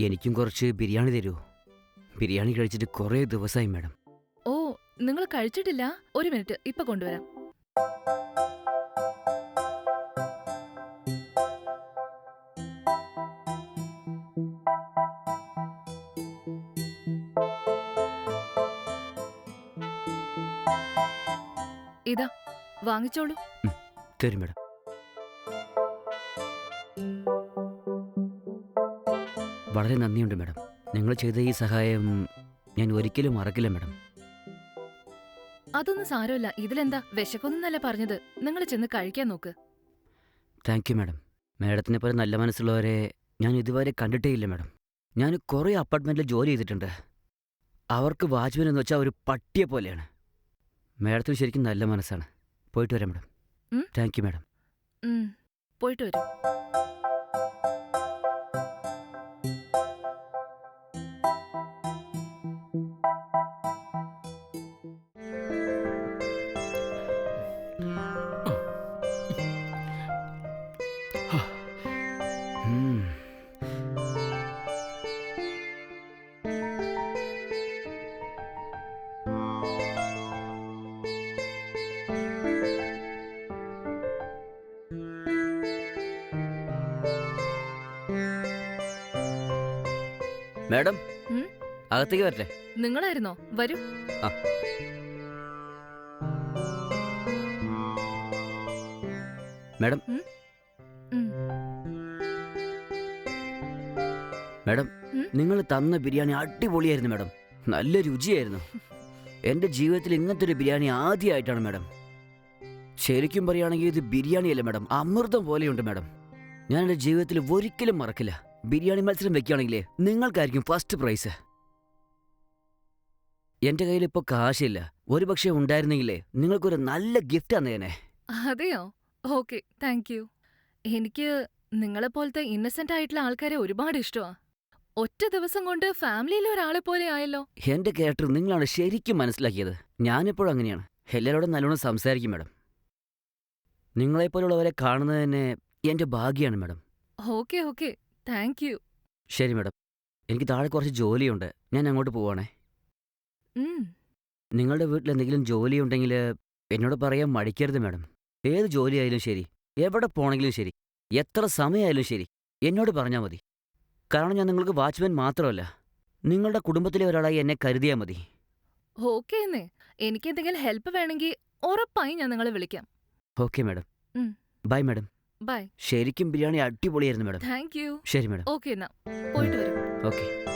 എനിക്കും കുറച്ച് ബിരിയാണി തരുമോ ബിരിയാണി കഴിച്ചിട്ട് കുറേ ദിവസമായി മാഡം. ഓ നിങ്ങൾ കഴിച്ചിട്ടില്ല? ഒരു മിനിറ്റ് ഇപ്പൊ കൊണ്ടുവരാം. ഇതാ വാങ്ങിച്ചോളൂ. തരും മാഡം. വളരെ നന്ദിയുണ്ട് മാഡം. നിങ്ങൾ ചെയ്ത ഈ സഹായം ഞാൻ ഒരിക്കലും മറക്കില്ല മാഡം. അതൊന്നും സാരമില്ല. ഇതിലെന്താ? വിശക്കൊന്നല്ല പറഞ്ഞത്. നിങ്ങൾ ചെന്ന് കഴിക്കാൻ നോക്ക്. Thank you madam. മാഡത്തിനെ പോലെ നല്ല മനസ്സുള്ളവരെ ഞാൻ ഇതുവരെ കണ്ടിട്ടേ ഇല്ല മാഡം. ഞാൻ കുറേ അപ്പാർട്ട്മെന്റിൽ ജോലി ചെയ്തിട്ടുണ്ട്. അവർക്ക് വാച്ച്മാൻ എന്ന് വെച്ചാൽ ഒരു പട്ടിയെ പോലെയാണ്. മാഡത്തിന് ശരിക്കും നല്ല മനസ്സാണ്. പോയിട്ട് വരാം മാഡം? Thank you madam. പോയിട്ട് വരൂ. മാഡം ഉം? അകത്തേക്ക് വരട്ടെ. നിങ്ങളായിരുന്നോ? വരൂ. ആ. മാഡം. ഉം. മാഡം ഉം? നിങ്ങൾ തന്ന ബിരിയാണി അടിപൊളിയായിരുന്നു മാഡം. നല്ല രുചിയായിരുന്നു. എന്റെ ജീവിതത്തിൽ ഇങ്ങനത്തെ ഒരു ബിരിയാണി ആദ്യമായിട്ടാണ് മാഡം. ശരിക്കും പറയുകയാണെങ്കിൽ ഇത് ബിരിയാണിയല്ല മാഡം. അമൃതം പോലെയുണ്ട് മാഡം. ഞാൻ എന്റെ ജീവിതത്തിൽ ഒരിക്കലും മറക്കില്ല. ബിരിയാണി മത്സരം വെക്കുകയാണെങ്കിലേ നിങ്ങൾക്കായിരിക്കും ഫസ്റ്റ് പ്രൈസ് എന്റെ കയ്യിൽ ഇപ്പോൾ കാശില്ല. ഒരു പക്ഷേ ഉണ്ടായിരുന്നെങ്കിലേ നിങ്ങൾക്കൊരു നല്ല ഗിഫ്റ്റ് തന്നേനെ അതെയോ? ഓക്കെ താങ്ക് യു എനിക്ക് നിങ്ങളെപ്പോലത്തെ ഇന്നസെന്റ് ആയിട്ടുള്ള ആൾക്കാരെ ഒരുപാട് ഇഷ്ടമാ ഒറ്റ ദിവസം കൊണ്ട് ഫാമിലിയിലെ ഒരാളെ പോലെ ആയല്ലോ. എന്റെ ക്യാരക്ടർ നിങ്ങളാണ് ശരിക്കും മനസ്സിലാക്കിയത്. ഞാനിപ്പോഴും അങ്ങനെയാണ്. എല്ലാവരോടും നല്ലോണം സംസാരിക്കും മാഡം. നിങ്ങളെപ്പോലുള്ളവരെ കാണുന്നത് തന്നെ എന്റെ ഭാഗ്യമാണ് madam. Okay okay. Thank you. ശരി മാഡം. എനിക്ക് താഴെ കുറച്ച് ജോലിയുണ്ട്. ഞാൻ അങ്ങോട്ട് പോവാണേ. ഉം, നിങ്ങളുടെ വീട്ടിൽ എന്തെങ്കിലും ജോലിയുണ്ടെങ്കിൽ എന്നോട് പറയാൻ മടിക്കരുത് മാഡം. ഏത് ജോലിയായാലും ശരി എവിടെ പോണെങ്കിലും ശരി എത്ര സമയമായാലും ശരി എന്നോട് പറഞ്ഞാൽ മതി. കാരണം ഞാൻ നിങ്ങൾക്ക് വാച്ച്മാൻ മാത്രമല്ല നിങ്ങളുടെ കുടുംബത്തിലെ ഒരാളായി എന്നെ കരുതിയാൽ മതി. ഓക്കേന്നേ. എനിക്ക് എന്തെങ്കിലും ഹെൽപ്പ് വേണമെങ്കിൽ ഉറപ്പായി ഞാൻ നിങ്ങളെ വിളിക്കാം. Okay madam. ഉം. Bye madam. ബൈ ശരിക്കും ബിരിയാണി അടിപൊളിയായിരുന്നു മാഡം. താങ്ക് യു ശരി മാഡം. ഓക്കെ എന്നാ. പോയിട്ട് വരും. ഓക്കെ